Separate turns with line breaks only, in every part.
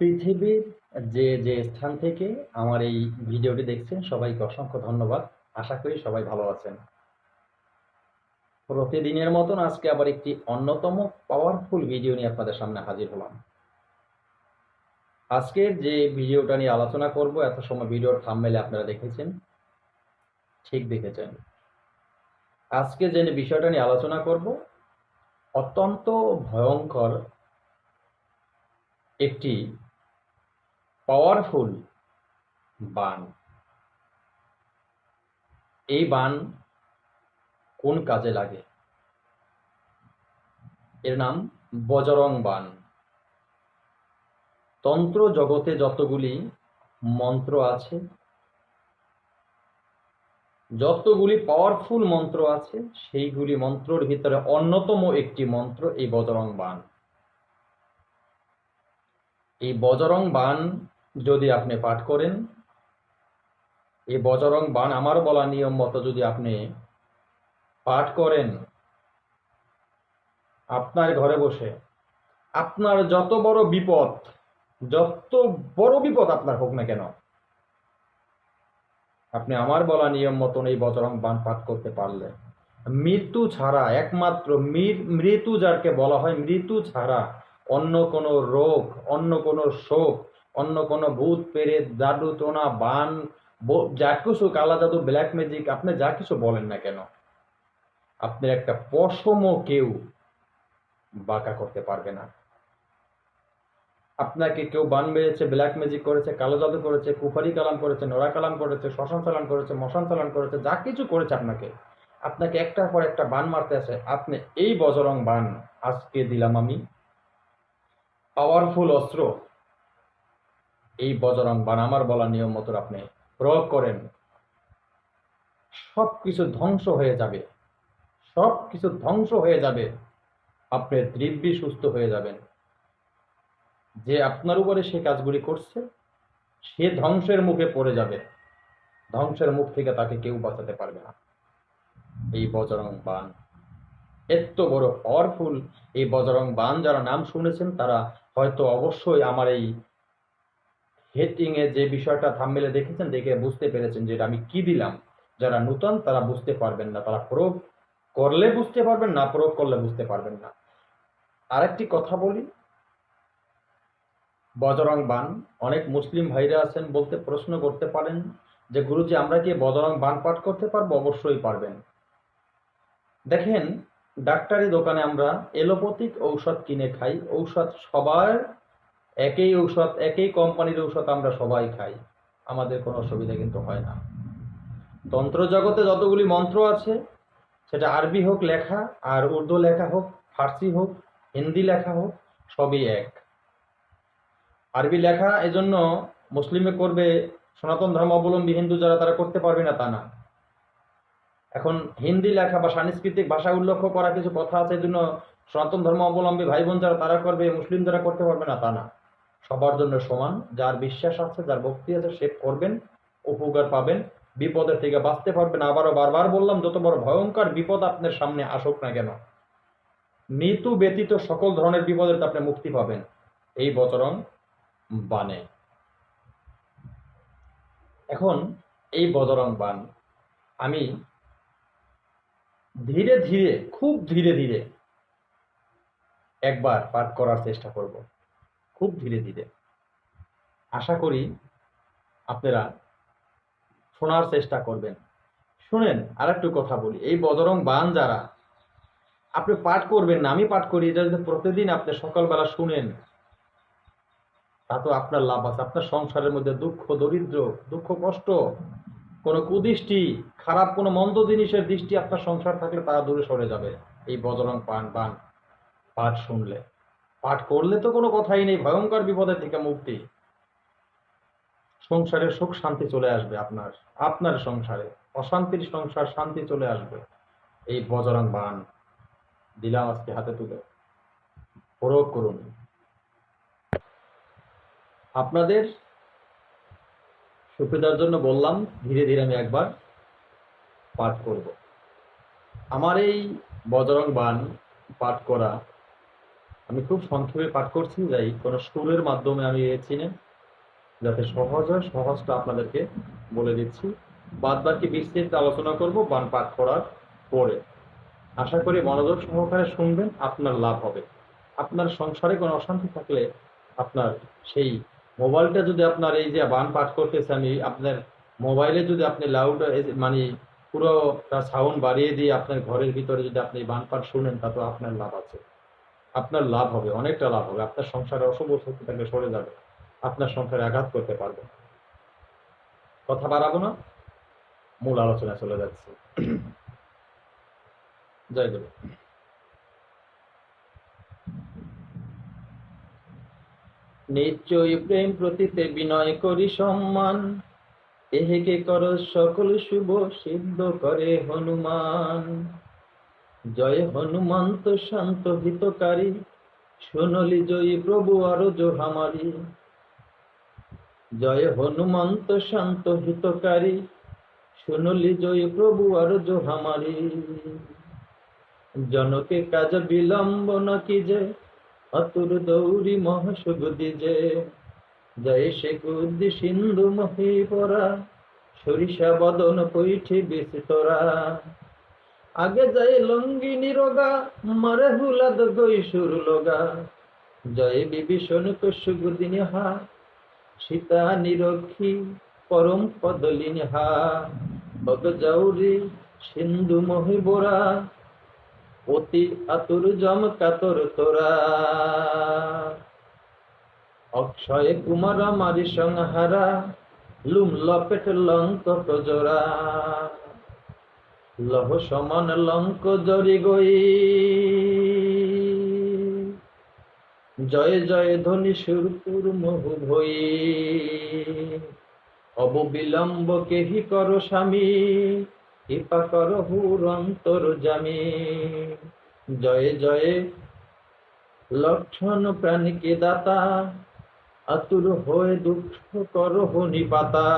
পৃথিবীর যে যে স্থান থেকে আমার এই ভিডিওটি দেখছেন, সবাইকে অসংখ্য ধন্যবাদ। আশা করি সবাই ভালো আছেন। প্রতিদিনের মতন আজকে আবার একটি অন্যতম পাওয়ারফুল ভিডিও নিয়ে আপনাদের সামনে হাজির হলাম। আজকের যে ভিডিওটা নিয়ে আলোচনা করব, এত সময় ভিডিওর থাম্বনেলে আপনারা দেখেছেন, ঠিক দেখেছেন। আজকে যে বিষয়টা নিয়ে আলোচনা করব, অত্যন্ত ভয়ঙ্কর একটি পাওয়ারফুল বান। এই বান কোন কাজে লাগে? এর নাম বজরং বান। তন্ত্র জগতে যতগুলি মন্ত্র আছে, যতগুলি পাওয়ারফুল মন্ত্র আছে, সেইগুলি মন্ত্রর ভিতরে অন্যতম একটি মন্ত্র এই বজরং বান। এই বজরং বান যদি আপনি পাঠ করেন এই বজরং বান আমার বলা নিয়ম মতো যদি আপনি পাঠ করেন, আপনার ঘরে বসে আপনার যত বড় বিপদ, যত বড় বিপদ আপনার হোক না কেন, আপনি আমার বলা নিয়ম মতন এই বজরং বান পাঠ করতে পারলে। মৃত্যু ছাড়া একমাত্র মৃত্যু যারকে বলা হয় মৃত্যু ছাড়া অন্য কোনো রোগ, অন্য কোনো শোক অন্য কোনো ভূত, পেরেত জাদু টোনা বান যা কিছু, কালা জাদু ব্ল্যাক ম্যাজিক আপনি যা কিছু বলেন না কেন? আপনার একটা পশমও কেউ বাঁকা করতে পারবে না। আপনাকে কেউ বান মেরেছে ব্ল্যাক ম্যাজিক করেছে, কালো জাদু করেছে, কুফারি কালাম করেছে, নোরা কালাম করেছে, শ্মশান চালান করেছে, মশান চালান করেছে, যা কিছু করেছে আপনাকে। আপনাকে একটার পর একটা বান মারতে আছে। আপনি এই বজরং বান আজকে দিলাম আমি। পাওয়ারফুল অস্ত্র। এই বজরং বান আমার বলা নিয়ম মতো আপনি প্রয়োগ করেন সব কিছু ধ্বংস হয়ে যাবে। সব কিছু ধ্বংস হয়ে যাবে। আপনি দিব্যি সুস্থ হয়ে যাবেন। যে আপনার উপরে সে কাজগুলি করছে, সে ধ্বংসের মুখে পড়ে যাবে। ধ্বংসের মুখ থেকে তাকে কেউ বাঁচাতে পারবে না। এই বজরং বান। এত বড় পাওয়ারফুল এই বজরং বান যারা নাম শুনেছেন, তারা হয়তো অবশ্যই আমার এই হেটিং এ যে বিষয়টা থাম্বেলে দেখেছেন, দেখে বুঝতে পেরেছেন যে আমি কি দিলাম। যারা নূতন, তারা বুঝতে পারবেন না। তারা প্রয়োগ করলে বুঝতে পারবেন, না প্রয়োগ করলে বুঝতে পারবেন না। আরেকটি কথা বলি। বজরং বান, অনেক মুসলিম ভাইরা আছেন বলতে প্রশ্ন করতে পারেন যে, গুরুজি, আমরা কি বজরং বান পাঠ করতে পারব? অবশ্যই পারবেন। দেখেন, ডাক্তারি দোকানে আমরা এলোপ্যাথিক ঔষধ কিনে খাই। ঔষধ সবার একই ঔষধ, একই কোম্পানির ঔষধ আমরা সবাই খাই। আমাদের কোনো অসুবিধা কিন্তু হয় না। তন্ত্র জগতে যতগুলি মন্ত্র আছে, সেটা আরবি হোক লেখা, আর উর্দু লেখা হোক, ফার্সি হোক, হিন্দি লেখা হোক, সবই এক। আরবি লেখা এজন্য মুসলিমে করবে সনাতন ধর্মাবলম্বী হিন্দু যারা, তারা করতে পারবে না তা না। এখন হিন্দি লেখা বা সাংস্কৃতিক ভাষা উল্লেখ করা কিছু কথা আছে, এজন্য সনাতন ধর্মাবলম্বী ভাই বোন যারা, তারা করবে, মুসলিম যারা করতে পারবে না তা না। সবার জন্য সমান। যার বিশ্বাস আছে, যার ভক্তি আছে, সে করবেন, উপকার পাবেন, বিপদের থেকে বাঁচতে পারবেন। আবারও বারবার বললাম, যত বড় ভয়ঙ্কর বিপদ আপনার সামনে আসুক না কেন মৃত্যু ব্যতীত সকল ধরনের বিপদের আপনি মুক্তি পাবেন। এই বচরং বানে এখন এই বজরং বান আমি ধীরে ধীরে, খুব ধীরে ধীরে একবার পাঠ করার চেষ্টা করব। খুব ধীরে ধীরে। আশা করি আপনারা শোনার চেষ্টা করবেন। শুনেন আর একটু কথা বলি। এই বজরং বান যারা, আপনি পাঠ করবেন না, আমি পাঠ করি, এটা যদি প্রতিদিন আপনি সকালবেলা শুনেন, তা তো আপনার লাভ আছে। আপনার সংসারের মধ্যে দুঃখ, দরিদ্র, দুঃখ, কষ্ট, কোনো কুদৃষ্টি, খারাপ, কোনো মন্দ জিনিসের দৃষ্টি আপনার সংসার থাকলে তারা দূরে সরে যাবে। এই বজরং পান বান, পাঠ শুনলে। পাঠ করলে তো কোনো কথাই নেই, ভয়ঙ্কর বিপদের থেকে মুক্তি। সংসারে সুখ, শান্তি চলে আসবে আপনার আপনার সংসারে। অশান্তির সংসার, শান্তি চলে আসবে। এই বজরং বান দিলাম আজকে হাতে তুলে। প্রয়োগ করুন। আপনাদের সুবিধার জন্য বললাম, ধীরে ধীরে আমি একবার পাঠ করব। আমার এই বজরং বান পাঠ করা আমি খুব সংক্ষেপে পাঠ করছি, যাই কোনো স্কুলের মাধ্যমে আমি এসেছি না যাতে সহজ হয়, সহজটা আপনাদেরকে বলে দিচ্ছি। বাদ বাকি বিস্তৃত আলোচনা করব বান পাঠ করার পরে। আশা করি মনোযোগ সহকারে শুনবেন, আপনার লাভ হবে। আপনার সংসারে কোনো অশান্তি থাকলে আপনার সেই মোবাইলটা যদি আপনার এই যে বান পাঠ করতেছে, আমি আপনার মোবাইলে যদি আপনি লাউড মানে পুরো সাউন্ড বাড়িয়ে দিয়ে আপনার ঘরের ভিতরে যদি আপনি বান পাঠ শুনেন, তাতে আপনার লাভ আছে। আপনার লাভ হবে, অনেকটা লাভ হবে। আপনার সংসারে অশুভ শক্তি থাকলে সরে যাবে। আপনার সংসারে আঘাত করতে পারবে। কথা বাড়াবো না? মূল আলোচনায় চলে যাচ্ছে। জয় গুরু। নিশ্চয়ই প্রেম প্রতিতে বিনয় করি সম্মান। এহেকে কর সকল শুভ সিদ্ধ করে হনুমান। জয় হনুমন্ত শান্ত হিতকারী শুনলি জয়ী প্রভু আরও জোহামারি। জয় হনুমন্ত শান্ত হিতকারী শুনলি জয়ী প্রভু আরও জোহামারি। জনকে কাজ বিলম্ব নাকি যে, অতুর দৌরি মহাসুগদি যে। জয় সে কুদ্দি সিন্ধু মহি পরা সরিষা বদন পৈঠি বেশি তোরা আগে যায় লঙ্গিনী রোগা মারে হুলাদ গই সুর লগা। জয় বিভীষণ কশুগুদিনী হা, সীতা নিরক্ষী পরম পদলিনী হা। বগ যাউরি সিন্ধু মহি বোরা, অতি আতুর জম কাতর তোরা। অক্ষয় কুমার মারি সংহারা, লুম লপেট লঙ্ক প্রজরা। লহ সমান লঙ্ক জরি গই। জয় জয় ধ্বনি সুরপুর মহু ভই। অববিলম্ব কেহি কর স্বামী, কৃপা কর হুর অন্তর জামি। জয় জয় লক্ষণ প্রাণীকে দাতা, আতুর হয়ে দুঃখ কর হনি পাতা।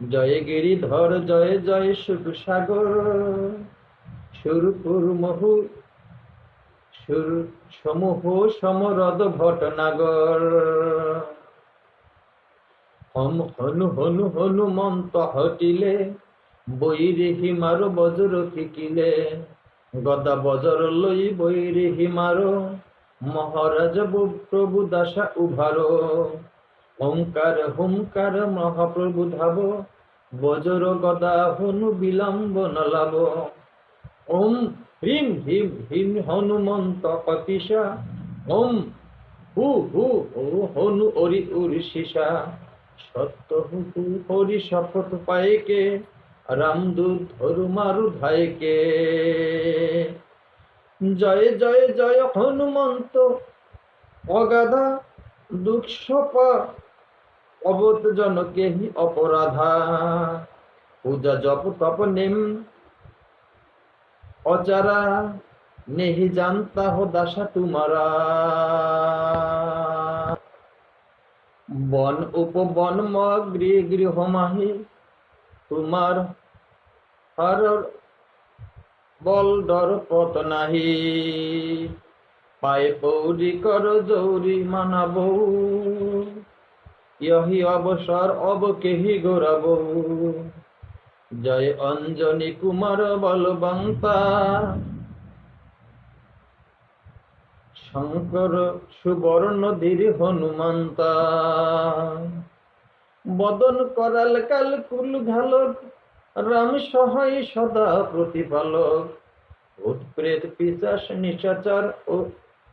জয় গিরিধর, জয় জয় সুখ সাগর। সুরপুর মহু, সুর সমূহ সমরদ ভটনাগর। হম হনু হনু হনুমন্ত হটিলে বৈরে হিমার বজ্র কিকিলে গদা বজর লই বৈরে হিমার মহারাজ প্রভু দাসা উভার। ওঙ্কার হুঙ্কার মহাপ্রভু ধাব, বজর গদা হনু বিলম্ব নলাব ওম হ্রিম হিম হিম হনুমন্ত কপিসা ওম হু হু হু হনু অরি উরি শিষা সত্য হু হরি শপথ পাইকে রামদূত ধরু মারু ধাইকে জয় জয় জয় হনুমন্ত, অগাধা দুঃসপা অবত জনকে হি অপরাধা। পূজা জপ তপ নেম। অচারা নেহি জানতা হো দাসা তুমারা। বন উপবন মগৃহ গৃহ মাহি। তোমার হর বল ডর পত নাহি। পায়ে পৌরি কর জৌরি মানাব। ইহি অবসর অব কেহি গোরাব। জয় অঞ্জনী কুমার বলবন্তা শঙ্কর সুবর্ণ ধীর হনুমন্তা। বদন করাল কাল কুল ঘালক, রাম সহায় সদা প্রতিপালক। ভূত প্রেত পিশাচ নিশাচার ও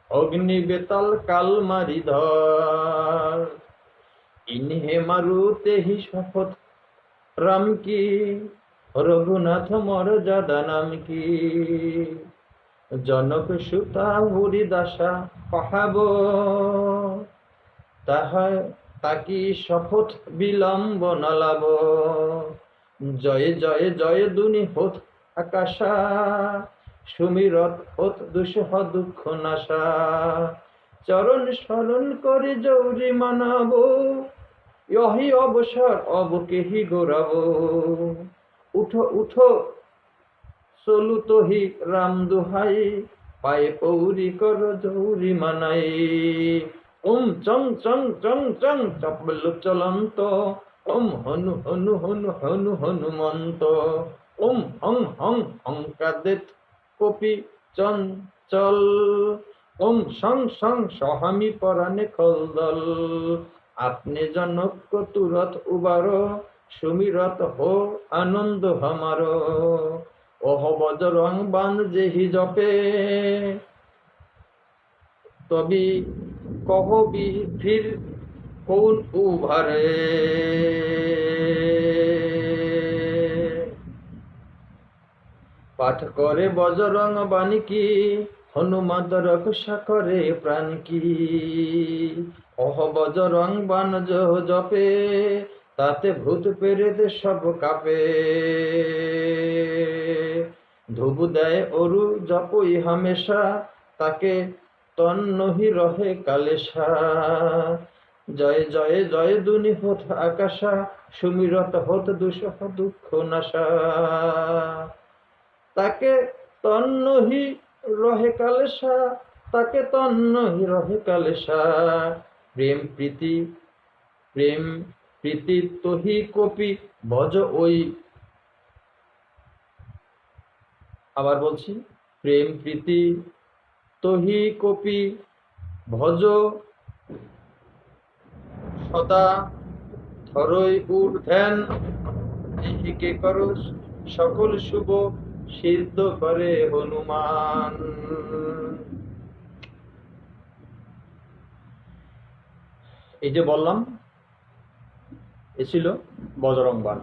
অগ্নি বেতাল কাল মারি ধর। ইনহে মারুতে হি শপথ। রাম কি? রঘুনাথ মর্যাদা নাম কি? জনক সুতা হরি দাসা পাহাব তাহা, তাকি শপথ বিলম্ব নলাব জয় জয় জয় দুনি হোত আকাশা। সুমিরত হোত দুঃসহ দুঃখ নাশা। চরণ স্মরণ করে জৌরি মানাব। ইহি অবসর অব কেহি গোরাব। উঠো উঠো, চলু তহি রাম দোহাই, পায়ে পৌরি কর জৌরি মানাই। ওম চং চং চং চং, চপল চলন্ত। ওম হনু হনু হনু হনু হনুমন্ত ওম হং হং হংকাদেত কপি চঞ্চল ওম সং সং সহামি পরাণে খলদল আপনি জনক তুরত উবার, সুমিরত হো, আনন্দ হমার ওহ বজরং বান যেহি জপে। তবি কহবি ফির কোন উভারে। পাঠ করে বজরং বাণী কি? হনুমত রক্ষা করে প্রাণ কি? অহ বজরং বান জপে, তাতে ভূত পেরেত সব কাপে। ধুব দেয় অরু জপই হামেশা, তাকে তন্নহি রহে কালেশা। জয় জয় জয় দুনি হোত আকাশা, সুমিরত হোত দুঃখ নাশা। তাকে তন্নহি রহে কালেশা, তাকে তন্নহি রহে কালেশা। প্রেম প্রীতি প্রেম প্রীতি তহি কপি, ভজ ওই। আবার বলছি, প্রেম প্রীতি তহি কপি, ভজ সদা ধরই ঊর্ধ্যান এহিকে করো সকল শুভ সিদ্ধ করে হনুমান। এই যে বললাম, এ ছিল বজরং বান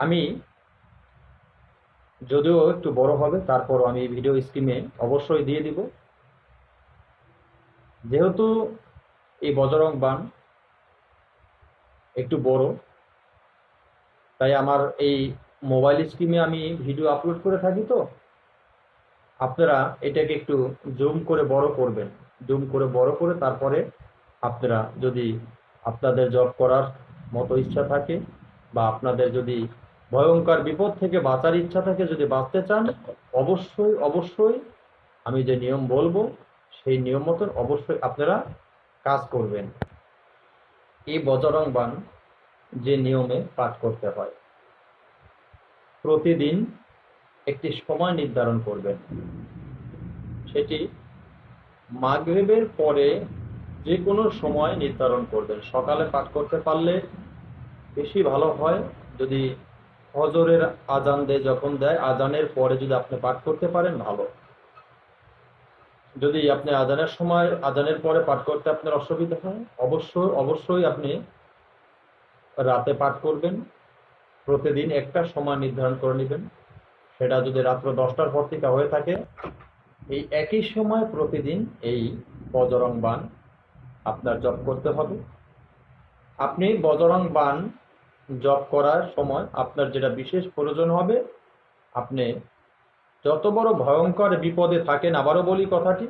আমি যদিও একটু বড় হবে, তারপর আমি ভিডিও স্ক্রিনে অবশ্যই দিয়ে দিব। যেহেতু এই বজরং বান একটু বড় তাই আমার এই মোবাইল স্ক্রিনে আমি ভিডিও আপলোড করে থাকি তো। আপনারা এটাকে একটু জুম করে বড় করবেন। জুম করে বড় করে তারপরে আপনারা যদি আপনাদের জব করার মতো ইচ্ছা থাকে বা আপনাদের যদি ভয়ঙ্কর বিপদ থেকে বাঁচার ইচ্ছা থাকে যদি বাঁচতে চান, অবশ্যই অবশ্যই আমি যে নিয়ম বলব, সেই নিয়ম মতন অবশ্যই আপনারা কাজ করবেন। এই বজরং বান যে নিয়মে পাঠ করতে হয়। প্রতিদিন একটি সময় নির্ধারণ করবেন। সেটি মাগরিবের পরে যে কোনো সময় নির্ধারণ করবেন। সকালে পাঠ করতে পারলে বেশি ভালো হয়। যদি হজরের আজান দেয়, যখন দেয় আজানের পরে যদি আপনি পাঠ করতে পারেন, ভালো। যদি আপনি আজানের সময় আজানের পরে পাঠ করতে আপনার অসুবিধা হয়, অবশ্যই অবশ্যই আপনি রাতে পাঠ করবেন, প্রতিদিন একটা সময় নির্ধারণ করে নেবেন। সেটা যদি রাত্র দশটার পর থেকে হয়ে থাকে, এই একই সময় প্রতিদিন এই বজরং বান আপনার জপ করতে হবে। আপনি বজরং বান জপ করার সময় আপনার যেটা বিশেষ প্রয়োজন হবে, আপনি যত বড় ভয়ঙ্কর বিপদে থাকেন, আবারও বলি কথাটি,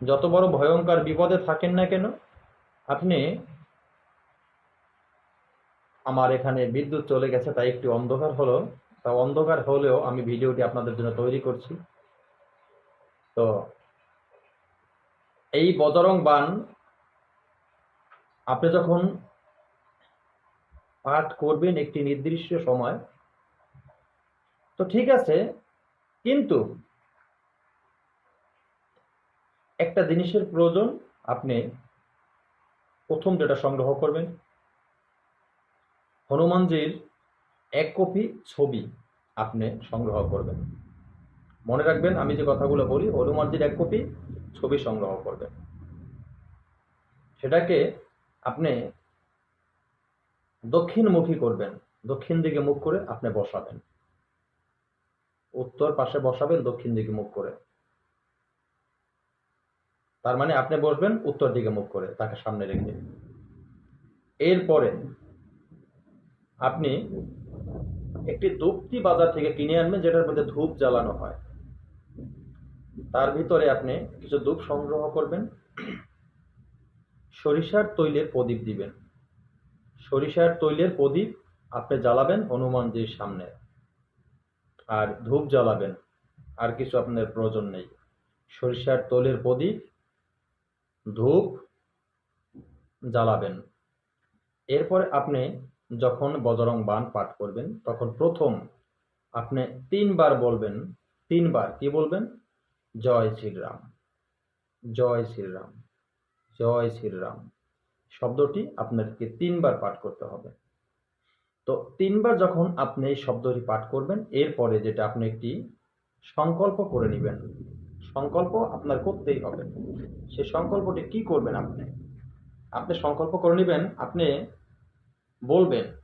যত বড় ভয়ঙ্কর বিপদে থাকেন না কেন, আপনি আমার এখানে বিদ্যুৎ চলে গেছে, তাই একটু অন্ধকার হলো। তা অন্ধকার হলেও আমি ভিডিওটি আপনাদের জন্য তৈরি করছি। তো এই বজরং বান, আপনি যখন পাঠ করবেন একটি নির্দিষ্ট সময়, তো ঠিক আছে, কিন্তু একটা জিনিসের প্রয়োজন, আপনি প্রথম যেটা সংগ্রহ করবেন হনুমানজির এক কপি ছবি আপনি সংগ্রহ করবেন। মনে রাখবেন, আমি যে কথাগুলো বলি, হনুমানজির এক কপি ছবি সংগ্রহ করবেন। সেটাকে আপনি দক্ষিণমুখী করবেন, দক্ষিণ দিকে মুখ করে আপনি বসাবেন। উত্তর পাশে বসাবেন, দক্ষিণ দিকে মুখ করে। তার মানে আপনি বসবেন, উত্তর দিকে মুখ করে, তাকে সামনে রেখে। এরপরে আপনি একটি ধূপটি বাজার থেকে কিনে আনবেন, যেটার মধ্যে ধূপ জ্বালানো হয়। তার ভিতরে আপনি কিছু ধূপ সংগ্রহ করবেন। সরিষার তৈলের প্রদীপ দিবেন। সরিষার তৈলের প্রদীপ আপনি জ্বালাবেন হনুমানজির সামনে। আর ধূপ জ্বালাবেন, আর কিছু আপনার প্রয়োজন নেই। সরিষার তৈলের প্রদীপ, ধূপ জ্বালাবেন। এরপরে আপনি যখন বজরং বান পাঠ করবেন, তখন প্রথম আপনি তিনবার বলবেন, তিনবার কি বলবেন? জয় শ্রীরাম জয় শ্রীরাম জয় শ্রীরাম। শব্দটি আপনাকে তিনবার পাঠ করতে হবে। তো তিনবার যখন আপনি এই শব্দটি পাঠ করবেন, এরপরে যেটা আপনি একটি সংকল্প করে নেবেন, সংকল্প আপনার করতেই হবে। সেই সংকল্পটি কি করবেন আপনি? আপনি সংকল্প করে নেবেন, আপনি বলবেন?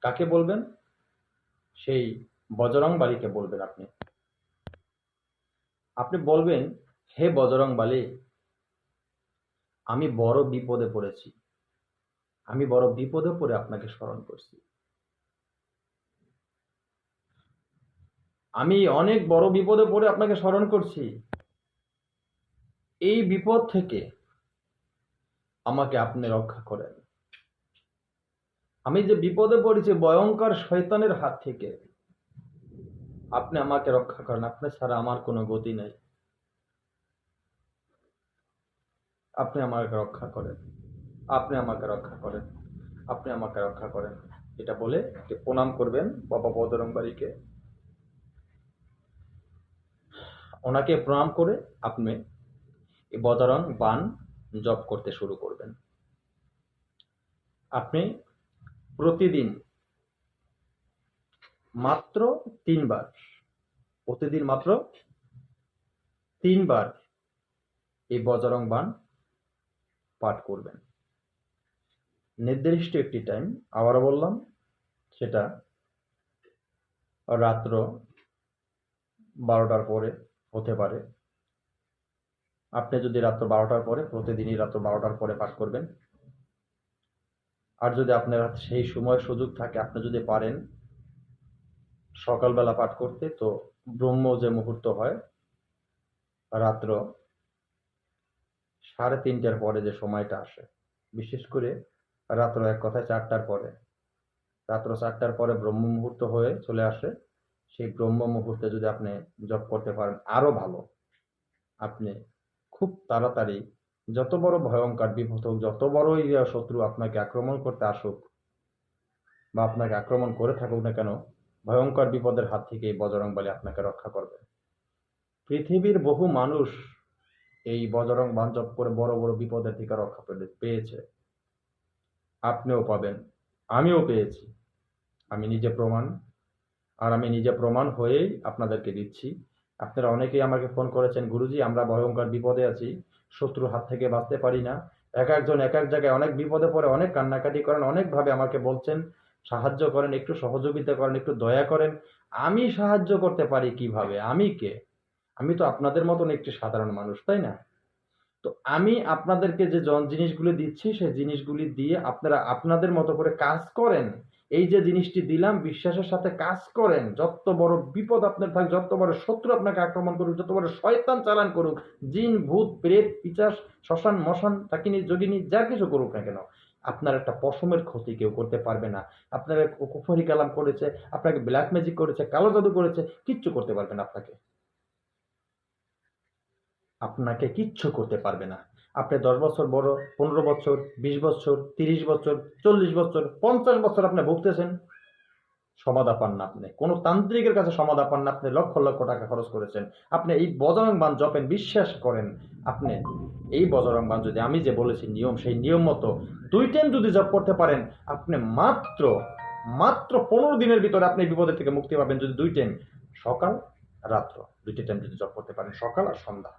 কাকে বলবেন? সেই বজরং বালিকে বলবেন আপনি। আপনি বলবেন, হে বজরং বালি আমি বড় বিপদে পড়েছি। আমি বড় বিপদে পড়ে আপনাকে স্মরণ করছি। আমি অনেক বড় বিপদে পড়ে আপনাকে স্মরণ করছি। এই বিপদ থেকে আমাকে আপনি রক্ষা করেন। আমি যে বিপদে পড়েছি, ভয়ঙ্কর শয়তানের হাত থেকে, আপনি আমাকে রক্ষা করেন। আপনি ছাড়া আমার কোনো গতি নেই। আপনি আমাকে রক্ষা করেন। আপনি আমাকে রক্ষা করেন। আপনি আমাকে রক্ষা করেন। এটা বলে প্রণাম করবেন বাবা বদরং বাড়িকে ওনাকে প্রণাম করে আপনি এই বদরং বান জপ করতে শুরু করবেন। আপনি প্রতিদিন। মাত্র তিনবার। প্রতিদিন মাত্র তিনবার এই বজরং বান পাঠ করবেন। নির্দিষ্ট একটি টাইম আবারও বললাম, সেটা রাত্র বারোটার পরে হতে পারে। আপনি যদি রাত্র বারোটার পরে, প্রতিদিনই রাত্র বারোটার পরে পাঠ করবেন আর যদি আপনার সেই সময় সুযোগ থাকে, আপনি যদি পারেন, সকালবেলা পাঠ করতে, তো ব্রহ্ম যে মুহূর্ত হয়, রাত্র সাড়ে তিনটার পরে যে সময়টা আসে, বিশেষ করে রাত্র এক কথায় চারটার পরে। রাত্র চারটার পরে ব্রহ্ম মুহূর্ত হয়ে চলে আসে, সেই ব্রহ্ম মুহূর্তে যদি আপনি জপ করতে পারেন, আরও ভালো। আপনি খুব তাড়াতাড়ি যত বড় ভয়ঙ্কর বিপদ হোক, যত বড়ই শত্রু আপনাকে আক্রমণ করতে আসুক বা আপনাকে আক্রমণ করে থাকুক না কেন, ভয়ঙ্কর বিপদের হাত থেকে এই বজরং বলে আপনাকে রক্ষা করবে। পৃথিবীর বহু মানুষ এই বজরং বান জপ করে বড় বড় বিপদের থেকে রক্ষা পেয়েছে। আপনিও পাবেন, আমিও পেয়েছি। আমি নিজে প্রমাণ, আর আমি নিজে প্রমাণ হয়েই আপনাদেরকে দিচ্ছি। আপনারা অনেকেই আমাকে ফোন করেছেন, গুরুজি, আমরা ভয়ঙ্কর বিপদে আছি, শত্রুর হাত থেকে বাঁচতে পারি না। এক একজন এক এক জায়গায় অনেক বিপদে পড়ে, অনেক কান্নাকাটি করেন, অনেকভাবে আমাকে বলছেন, সাহায্য করেন, একটু সহযোগিতা করেন, একটু দয়া করেন। আমি সাহায্য করতে পারি কীভাবে? আমি কে? আমি তো আপনাদের মতন একটি সাধারণ মানুষ, তাই না? তো আমি আপনাদেরকে যে জন, জিনিসগুলি দিচ্ছি, সেই জিনিসগুলি দিয়ে আপনারা আপনাদের মতো করে কাজ করেন এই যে জিনিসটি দিলাম, বিশ্বাসের সাথে কাজ করেন। যত বড় বিপদ আপনার থাক, যত বড় শত্রু আপনাকে আক্রমণ করুক, যত বড় শয়তান চালান করুক, জিন, ভূত, প্রেত, পিচাস, শ্মশান, মশান তাকিনি যোগিনী, যা কিছু করুক না কেন, আপনার একটা পশমের ক্ষতি কেউ করতে পারবে না। আপনার কুফরি কালাম করেছে, আপনাকে ব্ল্যাক ম্যাজিক করেছে, কালো জাদু করেছে, কিচ্ছু করতে পারবে না আপনাকে। আপনাকে কিচ্ছু করতে পারবে না। আপনি দশ বছর বড়, পনেরো বছর, বিশ বছর, তিরিশ বছর, চল্লিশ বছর, পঞ্চাশ বছর আপনি ভুগতেছেন সমাধা পান না আপনি। কোনো তান্ত্রিকের কাছে সমাধা পান না আপনি, লক্ষ লক্ষ টাকা খরচ করেছেন। আপনি এই বজরং বান জপেন, বিশ্বাস করেন, আপনি এই বজরং বান যদি আমি যে বলেছি নিয়ম, সেই নিয়ম মতো দুই টাইম যদি জপ করতে পারেন, আপনি মাত্র মাত্র পনেরো দিনের ভিতরে আপনি বিপদের থেকে মুক্তি পাবেন যদি দুই টাইম, সকাল, রাত্র। দুইটা টাইম যদি জপ করতে পারেন, সকাল আর সন্ধ্যা।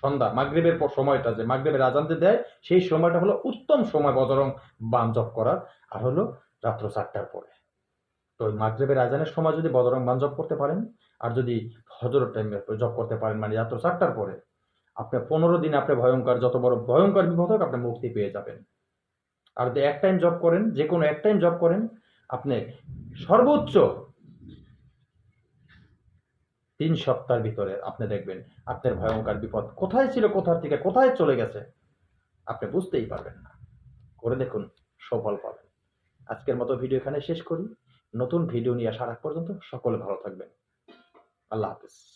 সন্ধ্যা, মাগরিবের পর সময়টা যে মাগরিবের আজানতে দেয়, সেই সময়টা হলো উত্তম সময় বজরং বান জপ করার, আর হলো রাত্র চারটার পরে। তো মাগরিবের আজানের সময় যদি বজরং বান জপ করতে পারেন, আর যদি হজরত টাইমে জপ করতে পারেন মানে রাত্র চারটার পরে, আপনি পনেরো দিন আপনি ভয়ঙ্কর, যত বড় ভয়ঙ্কর বিপদ হোক, আপনি মুক্তি পেয়ে যাবেন। আর যদি এক টাইম জব করেন, যে কোনো এক টাইম জব করেন, আপনি সর্বোচ্চ তিন সপ্তাহের ভিতরে আপনি দেখবেন আপনার ভয়ঙ্কর বিপদ কোথায় ছিল, কোথার থেকে কোথায় চলে গেছে, আপনি বুঝতেই পারবেন না। করে দেখুন, সফল পাবেন। আজকের মতো ভিডিও এখানে শেষ করি। নতুন ভিডিও নিয়ে আসার পর্যন্ত সকলে ভালো থাকবেন। আল্লাহ হাফিজ।